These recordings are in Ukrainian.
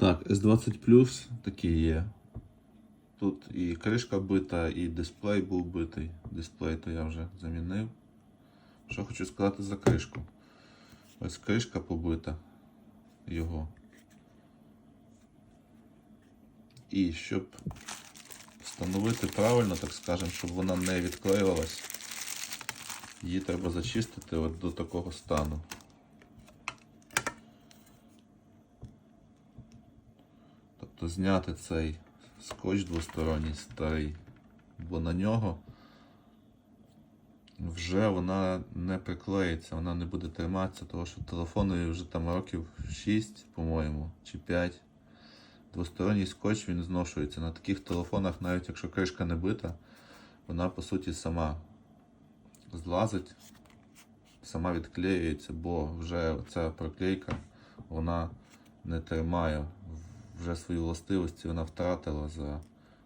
Так, S20 такий є. Тут і кришка бита, і дисплей був битий. Дисплей то я вже замінив. Що хочу сказати за кришку. Ось кришка побита його. І щоб встановити правильно, так скажемо, щоб вона не відклеювалась, її треба зачистити от до такого стану. Тобто зняти цей скотч двосторонній старий, бо на нього вже вона не приклеїться, вона не буде триматися, тому що телефону вже там років 6, по-моєму, чи 5. Двосторонній скотч він зношується. На таких телефонах, навіть якщо кришка не бита, вона по суті сама злазить, сама відклеюється, бо вже ця проклейка вона не тримає вже свої властивості, вона втратила за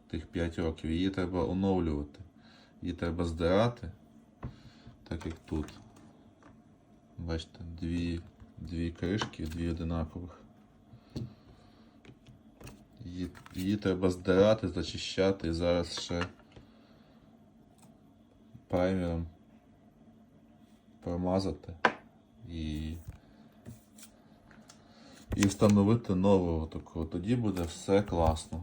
тих 5 років. Її треба оновлювати. Її треба здирати, так як тут. Бачите, дві, дві кришки, дві одинакових. Її, її треба здирати, зачищати і зараз ще праймером промазати і, і встановити нового такого. Тоді буде все класно.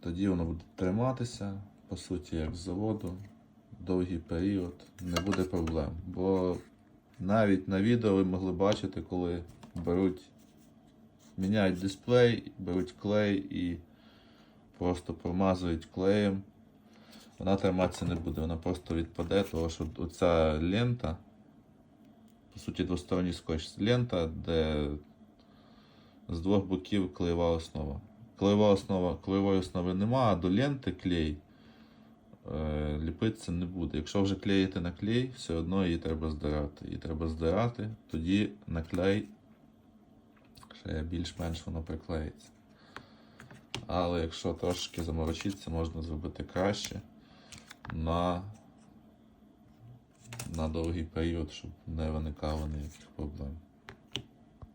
Тоді воно буде триматися, по суті, як з заводу, довгий період, не буде проблем. Бо навіть на відео ви могли бачити, коли беруть міняють дисплей, беруть клей і просто промазують клеєм. Вона триматися не буде, вона просто відпаде, тому що оця лента, суті, двосторонній скотч, лента, де з двох боків клеєва основа. Клеєва основа, клеєвої основи нема, а до ленти клей е, ліпитися не буде. Якщо вже клеїти на клей, все одно її треба здирати. Її треба здирати, тоді на клей ще більш-менш воно приклеїться. Але якщо трошки заморочитися, можна зробити краще на, на довгий період, щоб не виникало ніяких проблем.